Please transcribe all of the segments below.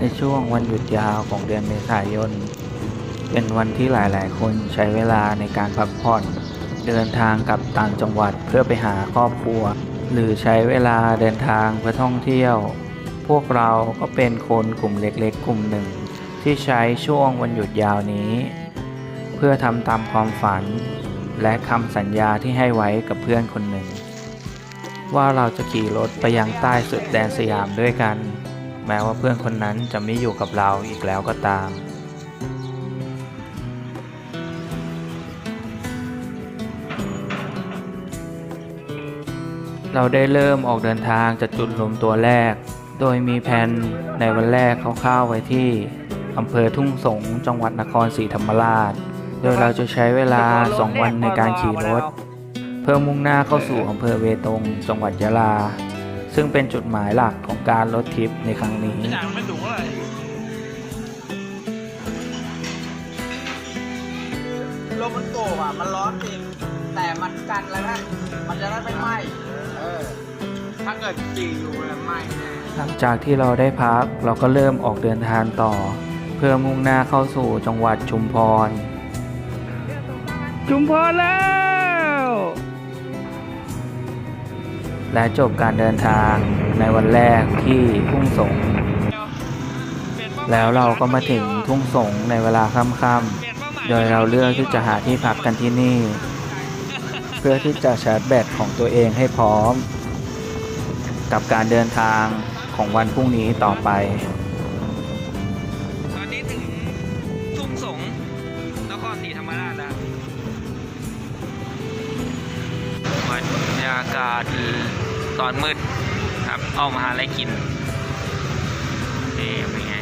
ในช่วงวันหยุดยาวของเดือนเมษายน เป็นวันที่หลาย ๆ คนใช้เวลาในการพักผ่อน เดินทางกลับต่างจังหวัดเพื่อไปหาครอบครัว หรือใช้เวลาเดินทางเพื่อท่องเที่ยว พวกเราก็เป็นคนกลุ่มเล็ก ๆ กลุ่มหนึ่ง ที่ใช้ช่วงวันหยุดยาวนี้ เพื่อทำตามความฝัน และคำสัญญาที่ให้ไว้กับเพื่อนคนหนึ่ง ว่าเราจะขี่รถไปยังใต้สุดแดนสยามด้วยกัน แม้ว่าเพื่อนคนนั้นจะไม่อยู่กับเราอีกแล้วก็ตาม เราได้เริ่มออกเดินทางจากจุดรวมตัวแรก โดยมีแผนในวันแรกคร่าวๆไว้ที่อำเภอทุ่งสงจังหวัดนครศรีธรรมราช โดยเราจะใช้เวลา 2 วันในการขี่รถ เพื่อมุ่งหน้าเข้าสู่อำเภอเวตง จังหวัดยะลา ซึ่งเป็นจุดหมายหลักของการรถทริปในครั้งนี้จ่ายมันไม่สูงเท่าไหร่ลมมันโกกอะ มันร้อนจริง แต่มันกันแล้วนะ มันจะได้ไม่ไหม้เออ ถ้าเกิดจีอยู่มันไหม้แน่หลังจากที่เราได้พักเราก็เริ่มออกเดินทางต่อ เพื่อมุ่งหน้าเข้าสู่จังหวัดชุมพร ชุมพรแล้ว และจบการเดินทางในวันแรกที่ทุ่งสง แล้วเราก็มาถึงทุ่งสงในเวลาค่ำๆ โดยเราเลือกที่จะหาที่พักกันที่นี่ เพื่อที่จะชาร์จแบตของตัวเองให้พร้อม กับการเดินทางของวันพรุ่งนี้ต่อไป ตอนนี้ถึงทุ่งสงนครศรีธรรมราชแล้วบรรยากาศ ตอนมืดครับออกมาหาอะไรกินนี่เป็นไง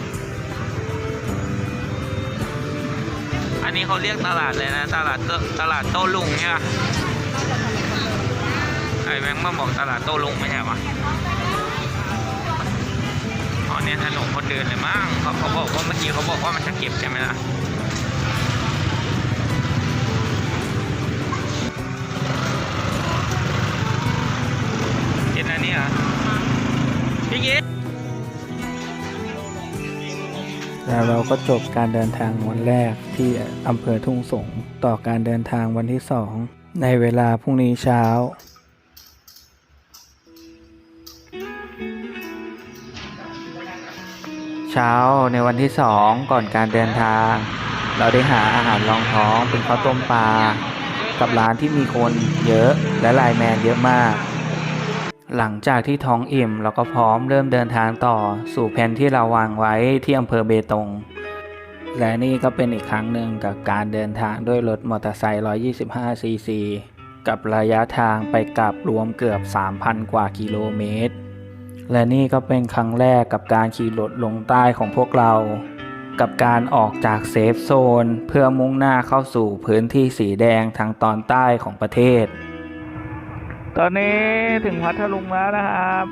อันนี้เขาเรียกตลาดเลยนะ ตลาดโตตลาดโต้ลุงใช่ปะไอ้แบงมาบอกตลาดโต้ลุงไม่ใช่ปะอ๋อเนี่ยถนนคนเดินเลยมั้งเขาเขาบอกว่าเมื่อกี้เขาบอกว่ามันจะเก็บใช่ไหมล่ะ แล้วเราก็จบการเดินทางวันแรกที่อำเภอทุ่งสง ต่อการเดินทางวันที่สองในเวลาพรุ่งนี้เช้าเช้าในวันที่สองก่อนการเดินทาง เราได้หาอาหารรองท้องเป็นข้าวต้มปลา กับร้านที่มีคนเยอะและไลน์แมนเยอะมาก หลังจากที่ท้องอิ่มเราก็พร้อมเริ่มเดินทางต่อสู่แผนที่เราวางไว้ที่อำเภอเบตง และนี่ก็เป็นอีกครั้งหนึ่งกับการเดินทางด้วยรถมอเตอร์ไซค์ 125 ซีซี กับระยะทางไปกลับรวมเกือบ 3,000 กว่ากิโลเมตร และนี่ก็เป็นครั้งแรกกับการขี่รถลงใต้ของพวกเรา กับการออกจากเซฟโซน เพื่อมุ่งหน้าเข้าสู่พื้นที่สีแดงทางตอนใต้ของประเทศ ตอนนี้ถึงพัทลุงแล้วนะครับ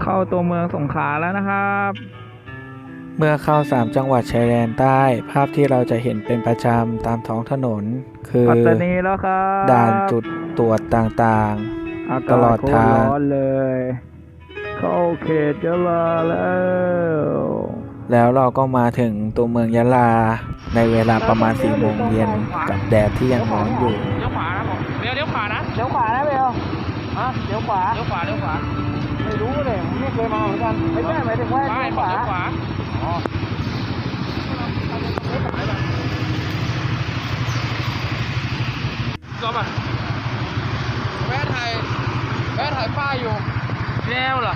เข้าตัวเมืองสงขลาแล้วนะครับ เมื่อเข้าสามจังหวัดชายแดนใต้ ภาพที่เราจะเห็นเป็นประจำตามท้องถนน คือปัตตานีแล้วครับด่านจุดตรวจต่างอากาศตลอดทางโคตรร้อนเลย เข้าเขตยะลาแล้วๆ แล้วเราก็มาถึงตัวเมืองยะลา ในเวลาประมาณ4โมงเย็นกับแดดที่ยังร้อนอยู่ เลี้ยวขวานะผมเลี้ยวเลี้ยวขวานะเดี๋ยวขวานะเบลฮะเดี๋ยวขวาเลี้ยวขวาเลี้ยวขวาไม่รู้เลยไม่เคยมาเหมือนกันไม่ใช่หมายถึงว่าเลี้ยวขวาเลี้ยวขวาก็มาแม่ถ่ายแม่ถ่ายป้ายอยู่แล้วเหรอ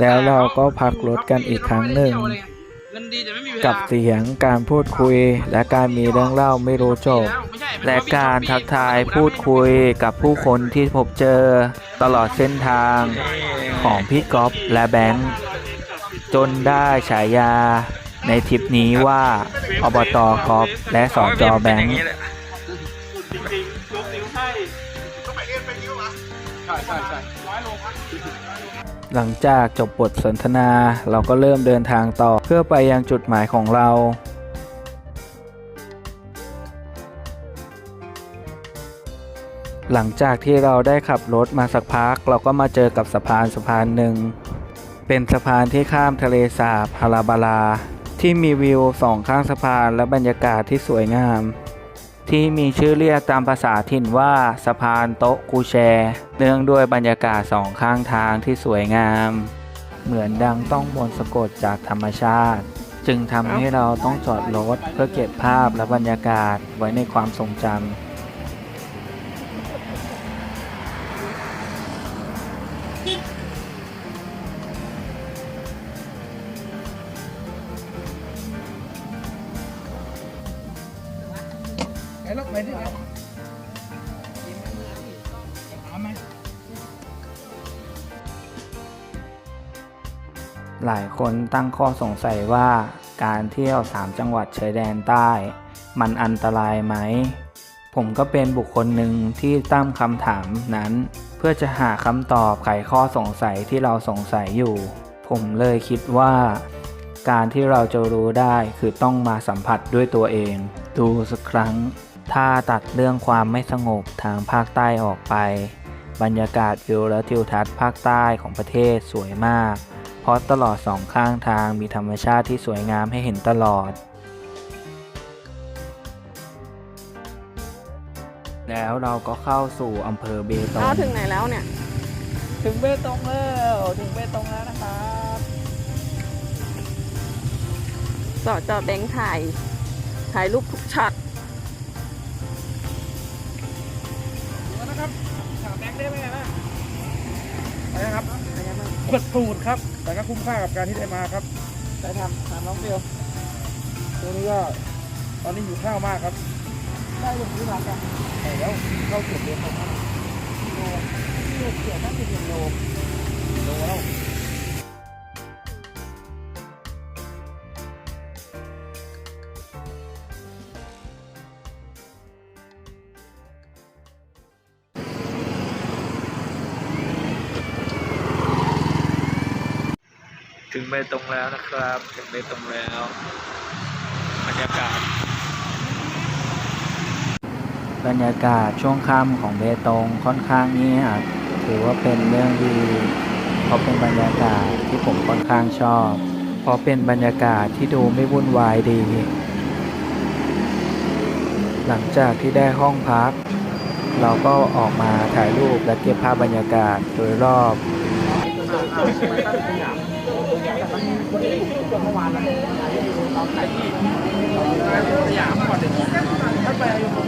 แล้วเราก็พักรถกันอีกครั้งหนึ่งเงินดีแต่ไม่มีเวลากับเสียงการพูดคุย และการมีเรื่องเล่าไม่รู้จบไม่ใช่และการทักทายพูดคุยกับผู้คนที่พบเจอตลอดเส้นทางของพี่ก๊อฟและแบงค์จนได้ฉายาในทริปนี้ว่าอบตก๊อฟและสอจอแบงค์ใช่ใช่ใช่ หลังจากจบบทสนทนา เราก็เริ่มเดินทางต่อเพื่อไปยังจุดหมายของเรา หลังจากที่เราได้ขับรถมาสักพัก เราก็มาเจอกับสะพานสะพานหนึ่ง เป็นสะพานที่ข้ามทะเลสาบฮาราบาลาที่มีวิวสองข้างสะพานและบรรยากาศที่สวยงาม ที่มีชื่อเรียกตามภาษาถิ่นว่าสะพานโต๊ะกูแช เนื่องด้วยบรรยากาศสองข้างทางที่สวยงาม เหมือนดังต้องมนสะกดจากธรรมชาติ จึงทำให้เราต้องจอดรถเพื่อเก็บภาพและบรรยากาศไว้ในความทรงจำ อ้ลูกไปที่ไหนเอาไหมหลายคนตั้งข้อสงสัยว่าการเที่ยว 3 จังหวัดชายแดนใต้ มันอันตรายไหม ผมก็เป็นบุคคลหนึ่งที่ตั้งคำถามนั้น เพื่อจะหาคำตอบไขข้อสงสัยที่เราสงสัยอยู่ ผมเลยคิดว่า การที่เราจะรู้ได้คือต้องมาสัมผัสด้วยตัวเอง ดูสักครั้ง ถ้าตัดเรื่องความไม่สงบทางภาคใต้ออกไป บรรยากาศวิวและทิวทัศน์ภาคใต้ของประเทศสวยมาก เพราะตลอดสองข้างทางมีธรรมชาติที่สวยงามให้เห็นตลอด แล้วเราก็เข้าสู่อำเภอเบตงอ้าวถึงไหนแล้วเนี่ย ถึงเบตงแล้วถึงเบตงแล้วนะครับจอดจอดแบงค์ถ่ายถ่ายรูปทุกช็อต ถามแบงค์ได้ไหมนะไปนะครับขวดสูตรครับ แต่ก็คุ้มค่ากับการที่ได้มาครับ ได้ทำถามน้องเดียวตัวนี้ก็ตอนนี้อยู่ข้าวมากครับ ได้ยังที่รักกันแล้วเข้าเก็บเดือนครับโลเก็บเกี่ยวตั้งเป็นโลโลแล้ว ถึงเบตงแล้วนะครับ ถึงเบตงแล้วบรรยากาศ บรรยากาศช่วงค่ำของเบตงค่อนข้างเงียบถือว่าเป็นเรื่องดีเพราะเป็นบรรยากาศที่ผมค่อนข้างชอบ เพราะเป็นบรรยากาศที่ดูไม่วุ่นวายดี หลังจากที่ได้ห้องพัก เราก็ออกมาถ่ายรูปและเก็บภาพบรรยากาศโดยรอบ สยามก่อนเดี๋ยวถ้าไป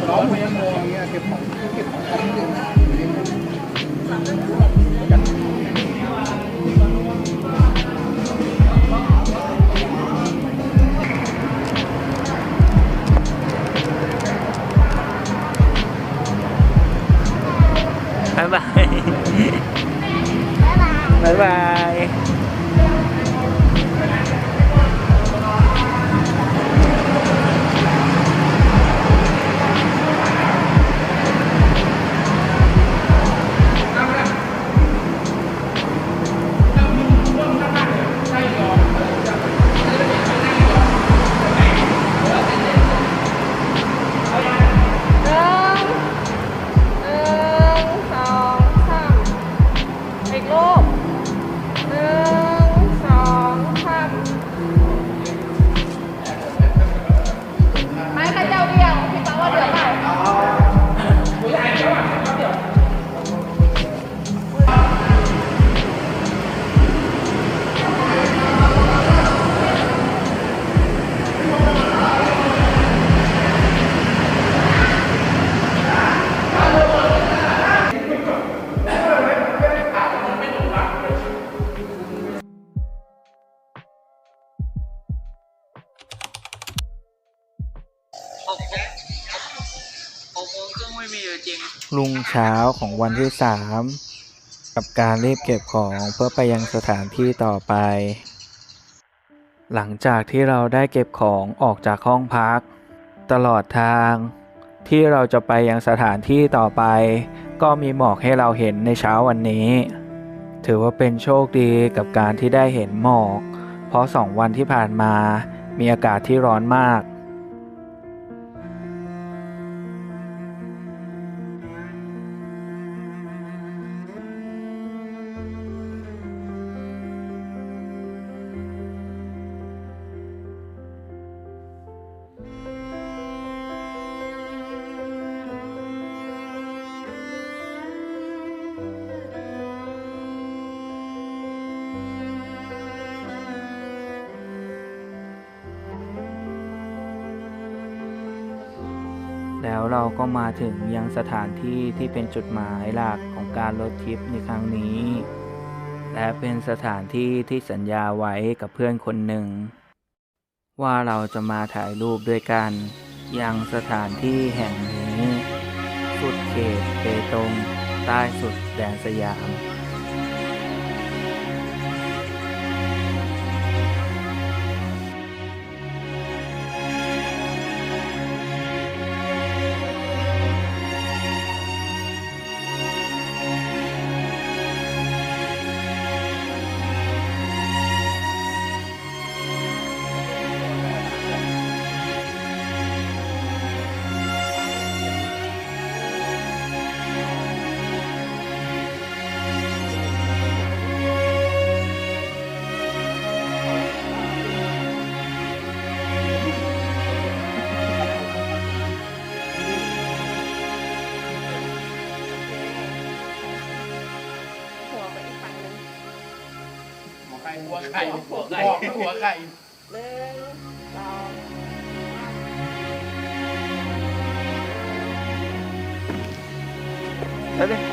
ร้องเพลงโมงเงี้ยเก็บของเก็บของที่ดื่มบ๊าย ไม่มีอยู่จริงรุ่งเช้าของวันที่3กับการรีบเก็บของเพื่อไปยังสถานที่ต่อไป หลังจากที่เราได้เก็บของออกจากห้องพัก ตลอดทาง ที่เราจะไปยังสถานที่ต่อไป ก็มีหมอกให้เราเห็นในเช้าวันนี้ ถือว่าเป็นโชคดีกับการที่ได้เห็นหมอก เพราะสองวันที่ผ่านมามีอากาศที่ร้อนมาก แล้วเราก็มาถึงยังสถานที่ที่เป็นจุดหมายหลักของการรถทริปในครั้งนี้ และเป็นสถานที่ที่สัญญาไว้กับเพื่อนคนหนึ่ง ว่าเราจะมาถ่ายรูปด้วยกันยังสถานที่แห่งนี้ สุดเขตเปตงใต้สุดแดนสยาม ไก่หัวไก่หัวไก่หัวไข่หนึ่งสองแล้วเลย